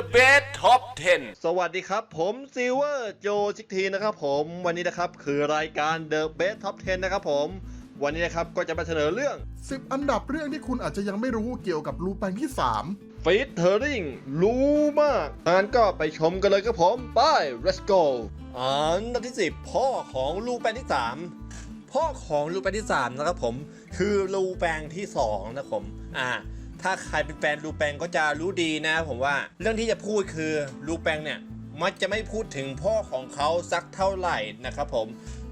The Best Top 10 สวัสดีครับ ผมซิลเวอร์โจชิกทีนะครับผมวันนี้นะครับคือรายการ The Best Top 10 นะครับผม วันนี้นะครับก็จะมาเสนอเรื่อง 10 อันดับเรื่องที่คุณอาจจะยังไม่รู้เกี่ยวกับรูแปงที่ฟีดเทอร์ริงรู้มากงั้นก็ไปชมกันเลยครับผมไป let's go อันดับที่ 10 พ่อของลูแปงที่ 3 พ่อของลูแปงที่ 3 นะครับผม คือลูแปงที่ 2 นะครับผมอ่า ถ้าใครเป็นแฟนลูแปงก็จะรู้ดีนะ ผมว่าเรื่องที่จะพูดคือลูแปงเนี่ยมักจะไม่พูดถึงพ่อของเขาสักเท่าไหร่นะครับผม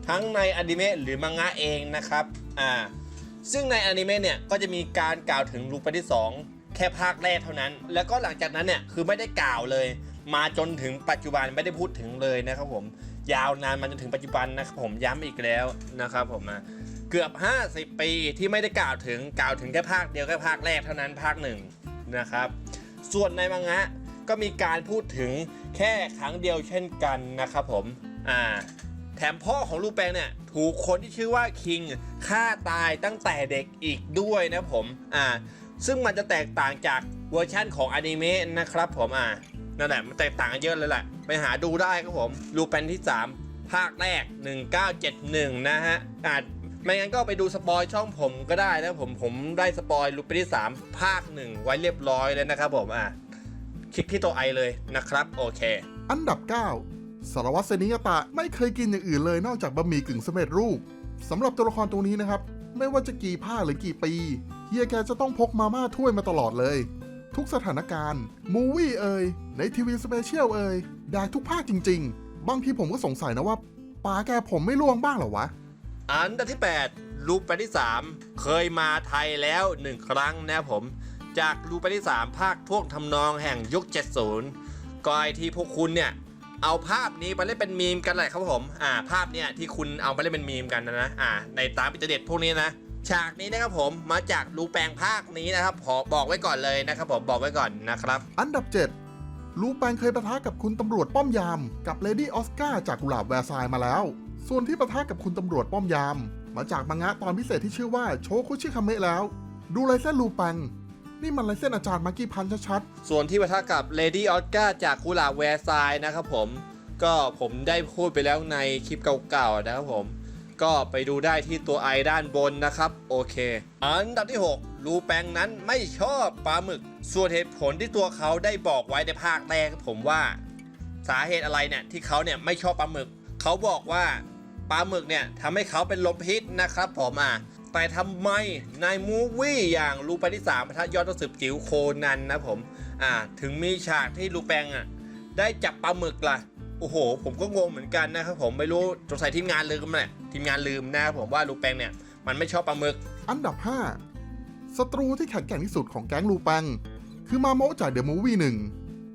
ทั้งในอนิเมะหรือมังงะเองนะครับอ่าซึ่งในอนิเมะเนี่ยก็จะมีการกล่าวถึงลูกไปที่ 2 แค่ภาคแรกเท่านั้น แล้วก็หลังจากนั้นเนี่ยคือไม่ได้กล่าวเลย มาจนถึงปัจจุบันไม่ได้พูดถึงเลยนะครับผมยาวนานมาจนถึงปัจจุบันนะครับผมย้ำอีกแล้วนะครับผมนะ เกือบ 50 ปีที่ไม่ได้กล่าวถึงกล่าวถึงแค่ภาคเดียวแค่ภาคแรกเท่านั้นภาคหนึ่งนะครับ ส่วนในมังงะก็มีการพูดถึงแค่ครั้งเดียวเช่นกันนะครับผมอ่าแถมพ่อของลูแปงเนี่ยถูกคนที่ชื่อว่าคิงฆ่าตายตั้งแต่เด็กอีกด้วยนะผมอ่าซึ่งมันจะแตกต่างจากเวอร์ชั่นของอนิเมะนะครับผมอ่านั่นแหละมันแตกต่างกันเยอะเลยแหละไปหาดูได้ครับผมลูแปนที่ 3 ภาคแรก 1971 นะฮะอาจ ไม่งั้นก็ไปดูสปอยช่องผมก็ได้นะผมผมได้สปอยลูปที่3ภาค1ไว้เรียบร้อยเลยนะครับผมอ่าคลิกที่ตัวไอเลยนะครับ โอเค อันดับ 9 สารวัตรเซนิยตะไม่เคยกินอย่างอื่นเลยนอกจากบะหมี่กึ่งสำเร็จรูปสำหรับตัวละครตัวนี้นะครับ ไม่ว่าจะกี่ภาคหรือกี่ปีเฮียแกจะต้องพกมาม่าถ้วยมาตลอดเลย ทุกสถานการณ์มูวี่เอ่ยในทีวีสเปเชียลเอ่ยได้ทุกภาคจริง ๆ บางทีผมก็สงสัยนะว่าป๋าแกผมไม่ล่วงบ้างเหรอวะ อันดับที่ 8 ลูปไปที่ 3 เคยมาไทยแล้ว1ครั้งนะครับผม จากลูปไปที่ 3 ภาคท่วงทำนองแห่งยุค 70ก็ไอที่พวกคุณเนี่ยเอาภาพนี้ไปเล่นเป็นมีมกันแหละครับผม อ่า ภาพเนี่ยที่คุณเอาไปเล่นเป็นมีมกันนะนะ อ่า ในตามอินเทอร์เน็ตพวกนี้นะ ฉากนี้นะครับผม มาจากลูแปงภาคนี้นะครับขอบอกไว้ก่อนเลยนะครับผม บอกไว้ก่อนนะครับ อันดับ7ลูแปงเคยประทะกับคุณตำรวจป้อมยาม กับเลดี้ออสการ์จากกุหลาบแวร์ซายมาแล้ว ส่วนที่ประทะกับคุณตำรวจป้อมยาม มาจากมังงะตอนพิเศษที่ชื่อว่าโชคุชิคาเมะแล้ว ดูลายเส้นลูแปงนี่มันลายเส้นอาจารย์มากี้พันชัดส่วนที่ปะทะกับ Lady Oscar จากกุลาแวร์ซายน์นะครับผม ก็ผมได้พูดไปแล้วในคลิปเก่าๆนะครับผม ก็ไปดูได้ที่ตัวไอด้านบนนะครับ โอเค อันดับที่6ลูแปงนั้นไม่ชอบปลาหมึก ส่วนเหตุผลที่ตัวเขาได้บอกไว้ในภาคแรกผมว่า สาเหตุอะไรเนี่ยที่เขาเนี่ยไม่ชอบปลาหมึก เขาบอกว่า ปลาหมึกเนี่ยทำให้เขาเป็นลมพิษนะครับผมอะแต่ทำไมในมูฟวี่อย่างลูปที่สามพระยอดนักสืบจิ๋วโคนันนะผมอ่าถึงมีฉากที่ลูแปงอะได้จับปลาหมึกล่ะโอ้โห ผมก็งงเหมือนกันนะครับผมไม่รู้สงสัยทีมงานลืมแหละทีมงานลืมนะครับผมว่าลูแปงเนี่ยมันไม่ชอบปลาหมึก อันดับ 5 ศัตรูที่แข็งแกร่งที่สุดของแก๊งลูแปงคือมาโมะจากเดอะมูวี่หนึ่ง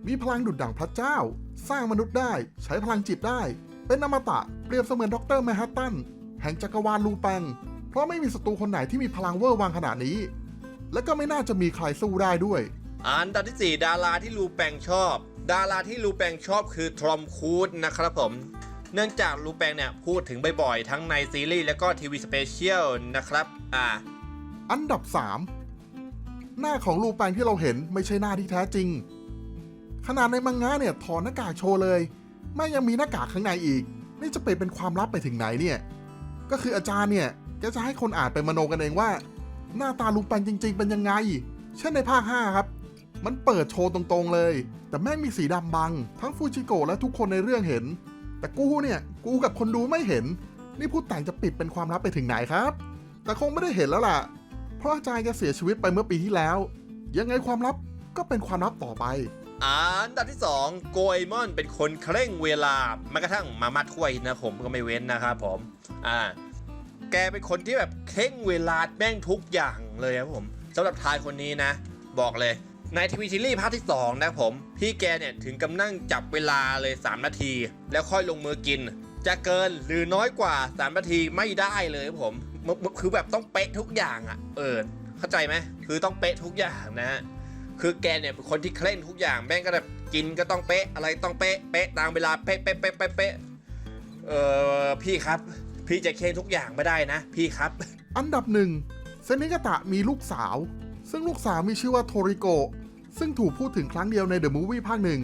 มีพลังดุดดั่งพระเจ้า สร้างมนุษย์ได้ ใช้พลังจิตได้ เป็นอมตะ รียบเสมือนด็อกเตอร์แมนฮัตตันแห่งจักรวาลลูแปงเพราะไม่มีศัตรูคนไหนที่มีพลังเวอร์วังขนาดนี้ และก็ไม่น่าจะมีใครสู้ได้ด้วย อันดับที่ 4 ดาราที่ลูแปงชอบ ดาราที่ลูแปงชอบคือทรอมครูดนะครับผม เนื่องจากลูแปงเนี่ยพูดถึงบ่อยๆ ทั้งในซีรีส์และก็ทีวีสเปเชียลนะครับอ่าอันดับ 3 หน้าของลูแปงที่เราเห็นไม่ใช่หน้าที่แท้จริง ขนาดในมังงะเนี่ยถอดหน้ากากโชว์เลย ไม่ยังมีหน้ากากข้างในอีก นี่จะเป็นเป็นความลับไปถึงไหนเนี่ย ก็คืออาจารย์เนี่ยแกจะให้คนอ่านไปมโนกันเองว่า หน้าตาลูแปงจริง ๆ เป็นยังไง เช่นในภาค 5 ครับ มันเปิดโชว์ตรงๆเลย แต่แม่งมีสีดำบัง ทั้งฟูจิโกะและทุกคนในเรื่องเห็น แต่กูเนี่ย กูกับคนดูไม่เห็น นี่พูดแต่งจะปิดเป็นความลับไปถึงไหนครับ แต่คงไม่ได้เห็นแล้วล่ะ เพราะอาจารย์แกเสียชีวิตไปเมื่อปีที่แล้ว ยังไงความลับก็เป็นความลับต่อไป อันดับที่ 2 โกเอมอนเป็นคนเคร่งเวลาแม้กระทั่งมามาถ้วยนะผมก็ไม่เว้นนะครับผมอ่าแกเป็นคนที่แบบเคร่งเวลาแม่งทุกอย่างเลยครับผมสำหรับทายคนนี้นะ บอกเลยในทีวีซีรีส์ภาคที่ 2 นะผม พี่แกเนี่ยถึงกำนั่งจับเวลาเลย 3 นาที แล้วค่อยลงมือกิน จะเกินหรือน้อยกว่า 3 นาทีไม่ได้เลยครับผมมมคือแบบต้องเป๊ะทุกอย่างอะ่ะ เออ เข้าใจไหมคือต้องเป๊ะทุกอย่างนะฮะ คือแกเนี่ยเป็นคนที่เคร่งทุกอย่างแม่งก็แบบกินก็ต้องเป๊ะอะไรต้องเป๊ะเป๊ะตามเวลาเป๊ะเป๊ะเป๊ะเป๊ะเป๊ะเออพี่ครับ พี่จะเคร่งทุกอย่างไม่ได้นะ พี่ครับ อันดับหนึ่งเซนิกาตะมีลูกสาว ซึ่งลูกสาวมีชื่อว่าโทริโกะซึ่งถูกพูดถึงครั้งเดียวในเดอะมูฟวี่ภาคหนึ่ง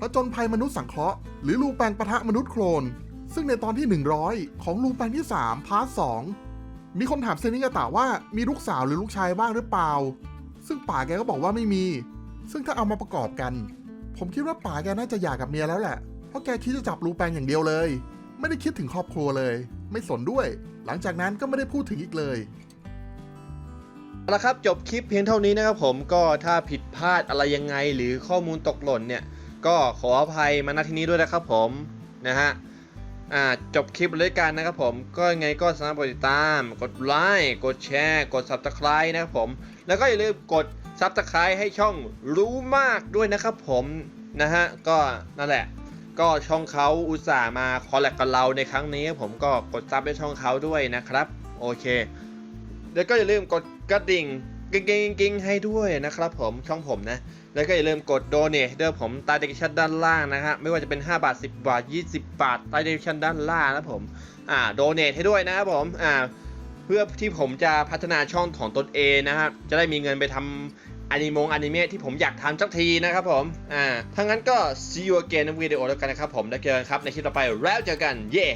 ผจญภัยมนุษย์สังเคราะห์หรือลูแปงปะทะมนุษย์โคลน ซึ่งในตอนที่ 100 ของลูแปงที่ 3 พาร์ท 2 มีคนถามเซนิกาตะว่ามีลูกสาวหรือลูกชายบ้างหรือเปล่า ซึ่งป่าแกก็บอกว่าไม่มี ซึ่งถ้าเอามาประกอบกัน ผมคิดว่าป่าแกน่าจะหย่ากับเมียแล้วแหละ เพราะแกคิดจะจับลูแปงอย่างเดียวเลย ไม่ได้คิดถึงครอบครัวเลย ไม่สนด้วย หลังจากนั้นก็ไม่ได้พูดถึงอีกเลยเอาละครับจบคลิปเพียงเท่านี้นะครับผมก็ถ้าผิดพลาดอะไรยังไงหรือข้อมูลตกหล่นเนี่ย ก็ขออภัยมาณที่นี้ด้วยนะครับผมนะฮะ อ่าจบคลิปเลยกันนะครับผม ก็ยังไงก็สามารถกดติดตาม กดไลค์กดแชร์ กด subscribe นะครับผม แล้วก็อย่าลืมกด subscribe ให้ช่องรู้มากด้วยนะครับผมนะฮะก็นั่นแหละ ก็ช่องเขาอุตส่าห์มาคอลแลบกับเราในครั้งนี้ ผมก็กดซับให้ช่องเขาด้วยนะครับ โอเค แล้วก็อย่าลืมกดกระดิ่ง กิ้งกิ้งกิ้งให้ด้วยนะครับผมช่องผมนะ แล้วก็อย่าลืมกดโดเนทเด้อผมใต้เดคชั่นด้านล่างนะฮะไม่ว่าจะเป็น 5 บาท 10 บาท 20 บาทใต้เดคชั่นด้านล่างนะผมอ่าโดเนทให้ด้วยนะครับผมอ่าเพื่อที่ผมจะพัฒนาช่องของตนเองนะครับจะได้มีเงินไปทำอนิมงอนิเมะที่ผมอยากทำสักทีนะครับผมอ่าถ้างั้นก็ see you again ในวิดีโอแล้วกันนะครับผมแล้วเจอกันครับในคลิปต่อไปแล้วเจอกันเย้